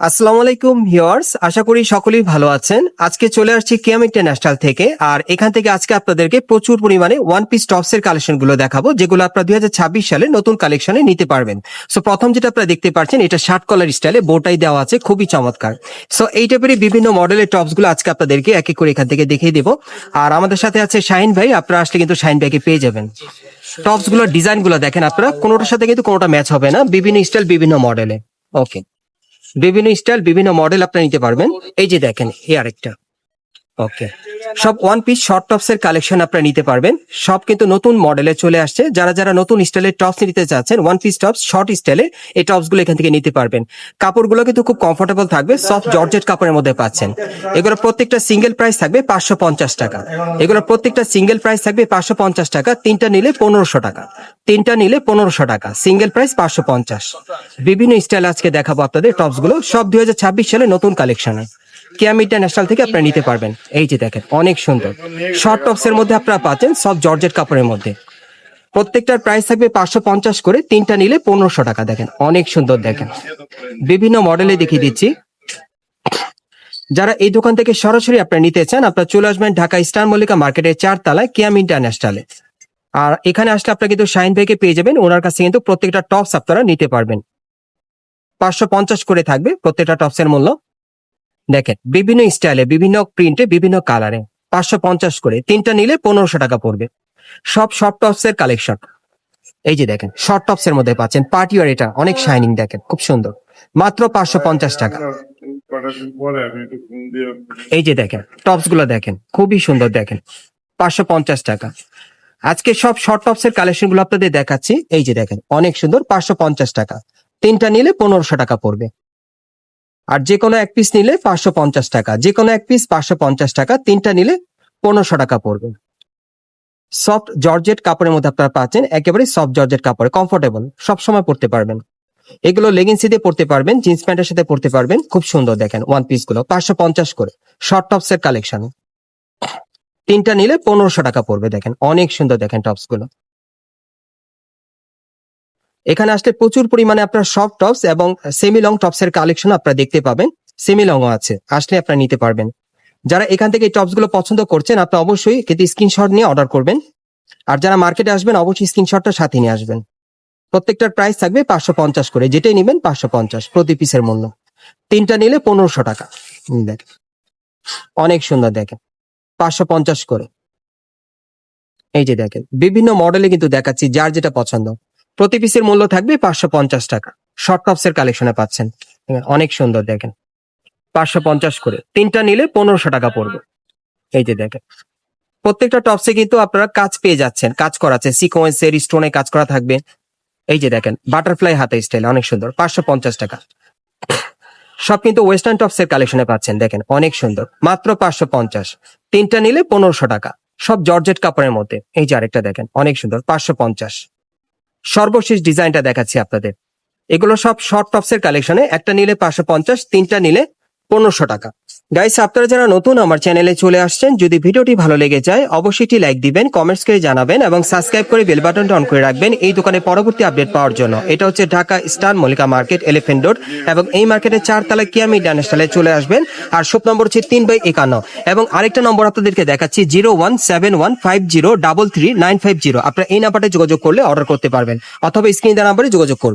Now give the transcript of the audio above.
আসসালামু আলাইকুম ভিউয়ার্স, আশা করি সকলেই ভালো আছেন। আজকে চলে আসছি কিয়াম ইন্টারন্যাশনাল থেকে, আর এখান থেকে আজকে আপনাদেরকে প্রচুর পরিমাণে ওয়ান পিস টপস এর কালেকশনগুলো দেখাবো, যেগুলো আপনারা দুই হাজার ছাব্বিশ সালে নতুন কালেকশনে নিতে পারবেন। সো প্রথম যেটা আপনারা দেখতে পাচ্ছেন, এটা শার্ট কলার স্টাইলে বোটাই দেওয়া আছে, খুবই চমৎকার। সো এই টাইপেরই বিভিন্ন মডেলের টপসগুলো আজকে আপনাদেরকে এক এক করে এখান থেকে দেখিয়ে দেবো। আর আমাদের সাথে আছে শাহিন ভাই, আপনারা আসলে কিন্তু শাহিন ভাইকে পেয়ে যাবেন। টপসগুলোর ডিজাইনগুলো দেখেন আপনারা, কোনোটার সাথে কিন্তু কোনোটা ম্যাচ হবে না, বিভিন্ন স্টাইল বিভিন্ন মডেলে ওকে বিভিন্ন স্টাইল বিভিন্ন মডেল আপনি নিতে পারবেন। এই যে দেখেন এই আরেকটা। ওকে সব ওয়ান পিস শর্ট টপস এর কালেকশন আপনারা নিতে পারবেন। সব কিন্তু নতুন মডেলে চলে আসছে। যারা যারা নতুন স্টাইলের টপস নিতে চাচ্ছেন ওয়ান পিস টপস শর্ট স্টাইলে এই টপসগুলো এখান থেকে নিতে পারবেন। কাপড়গুলো কিন্তু খুব কমফোর্টেবল থাকবে সফট জর্জেট কাপড়ের মধ্যে পাচ্ছেন। এগুলো প্রত্যেকটা সিঙ্গেল প্রাইস থাকবে পাঁচশো পঞ্চাশ টাকা। এগুলো প্রত্যেকটা সিঙ্গেল প্রাইস থাকবে পাঁচশো পঞ্চাশ টাকা। তিনটা নিলে পনেরোশো টাকা। তিনটা নিলে পনেরোশো টাকা। সিঙ্গেল প্রাইস পাঁচশো পঞ্চাশ। বিভিন্ন স্টাইল আজকে দেখাবো আপনাদের টপসগুলো। সব দুই হাজার ছাব্বিশ সালে নতুন কালেকশনে কিয়াম ন্যাশনাল থেকে আপনারা নিতে পারবেন। এই যে দেখেন, অনেক সুন্দর। শর্ট টপস এর মধ্যে আপনারা পাচ্ছেন সব জর্জেট কাপড়ের মধ্যে। প্রত্যেকটার প্রাইস থাকবে পাঁচশো পঞ্চাশ করে, তিনটা নিলে পনেরোশো টাকা, দেখেন, অনেক সুন্দর দেখেন। বিভিন্ন মডেলে দেখিয়ে দিচ্ছি। যারা এই দোকান থেকে সরাসরি আপনারা নিতে চান, আপনারা চলে আসবেন ঢাকা স্টার মল্লিকা মার্কেটের চার তলায় কিয়াম ইন্টারন্যাশনালে। আর এখানে আসলে আপনারা কিন্তু শাইন ভাইকে পেয়ে যাবেন, ওনার কাছে কিন্তু প্রত্যেকটা টপস আপনারা নিতে পারবেন। পাঁচশো পঞ্চাশ করে থাকবে প্রত্যেকটা টপসের মূল্য। দেখেন, বিভিন্ন স্টাইলে, বিভিন্ন প্রিন্টে বিভিন্ন কালারে পাঁচশো পঞ্চাশ করে, তিনটা নিলে পনেরোশো টাকা পড়বে। সব শর্ট টপস এর কালেকশন এই যে দেখেন শর্ট টপস এর মধ্যে পাচ্ছেন পার্টি আর এটা, অনেক শাইনিং দেখেন, খুব সুন্দর। মাত্র পাঁচশো পঞ্চাশ টাকা। এই যে দেখেন টপসগুলো দেখেন, খুবই সুন্দর দেখেন, পাঁচশো পঞ্চাশ টাকা। আজকে সব শর্ট টপস এর কালেকশনগুলো আপনাদের দেখাচ্ছি। এই যে দেখেন, অনেক সুন্দর, পাঁচশো পঞ্চাশ টাকা। তিনটা নিলে পনেরোশো টাকা পড়বে। আর যে কোনো এক পিস নিলে পাঁচশো পঞ্চাশ টাকা, যে কোনো এক পিস পাঁচশো পঞ্চাশ টাকা, তিনটা নিলে পনেরোশো টাকা পড়বে। সফট জর্জেট কাপড়ের মধ্যে আপনারা পাচ্ছেন, একেবারে সফট জর্জেট কাপড় কমফোর্টেবল সবসময় পড়তে পারবেন। এগুলো লেগিংসি দিয়ে পড়তে পারবেন জিন্স প্যান্টের সাথে পড়তে পারবেন, খুব সুন্দর দেখেন ওয়ান পিসগুলো, পাঁচশো পঞ্চাশ করে শর্ট টপস এর কালেকশন তিনটা নিলে পনেরোশো টাকা পড়বে, দেখেন, অনেক সুন্দর দেখেন টপসগুলো। এখানে আসলে প্রচুর পরিমাণে আপনার সব টপস এবং সেমি লং টপস এর কালেকশন আপনারা দেখতে পাবেন। সেমি লংও আছে, আসলে আপনারা নিতে পারবেন। যারা এখান থেকে এই টপসগুলো পছন্দ করছেন আপনি অবশ্যই কিন্তু স্ক্রিনশট নিয়ে অর্ডার করবেন। আর যারা মার্কেটে আসবেন, অবশ্যই স্ক্রিনশটটা সাথে নিয়ে আসবেন। প্রত্যেকটার প্রাইস থাকবে পাঁচশো পঞ্চাশ করে, যেটাই নেবেন পাঁচশো পঞ্চাশ প্রতি পিসের মূল্য। তিনটা নিলে পনেরোশো টাকা। দেখেন। অনেক সুন্দর দেখেন। পাঁচশো পঞ্চাশ করে। এই যে দেখেন, বিভিন্ন মডেলে কিন্তু দেখাচ্ছি, যার যেটা পছন্দ। প্রতি পিসের মূল্য থাকবে পাঁচশো পঞ্চাশ টাকা। শর্ট টপস এর কালেকশনে পাচ্ছেন। অনেক সুন্দর দেখেন। পাঁচশো পঞ্চাশ করে। তিনটা নিলে পনেরোশো টাকা পড়বে। এই যে দেখেন। প্রত্যেকটা টপসে কিন্তু আপনারা কাজ পেয়ে যাচ্ছেন। কাজ করা আছে সিকোয়েন্সের স্টোনে কাজ করা থাকবে। এই যে দেখেন বাটারফ্লাই হাতে স্টাইল অনেক সুন্দর। পাঁচশো পঞ্চাশ টাকা। সব কিন্তু ওয়েস্টার্ন টপস এর কালেকশনে পাচ্ছেন। দেখেন, অনেক সুন্দর। মাত্র পাঁচশো পঞ্চাশ। তিনটা নিলে পনেরোশো টাকা। সব জর্জেট কাপড়ের মধ্যে। এই যে আরেকটা দেখেন, অনেক সুন্দর। পাঁচশো পঞ্চাশ। সর্বশেষ ডিজাইনটা দেখাচ্ছি আপনাদের। এগুলো সব শর্ট টপসের কালেকশনে একটা নিলে পাঁচশো পঞ্চাশ, তিনটা নিলে পনেরোশো টাকা। গাইস আপনারা যারা নতুন আমার চ্যানেলে চলে আসছেন, যদি ভিডিওটি ভালো লেগে যায়, অবশ্যই লাইক দিবেন কমেন্টস করে জানাবেন এবং সাবস্ক্রাইব করে বেল বাটনটা অন করে রাখবেন এই দোকানে পরবর্তী আপডেট পাওয়ার জন্য। এটা হচ্ছে Dhaka star Mallika market elephant road এবং এই মার্কেটের চারতলা কিয়াম ইন্টারন্যাশনালে চলে আসবেন। আর শপ নম্বর হচ্ছে তিন বাই একান্ন। এবং আরেকটা নম্বর আপনাদেরকে দেখাচ্ছি zero one seven one five zero double three nine five zero আপনারা এই নাম্বারে যোগাযোগ করলে অর্ডার করতে পারবেন। অথবা স্ক্রিন দেওয়া নাম্বারে যোগাযোগ করবেন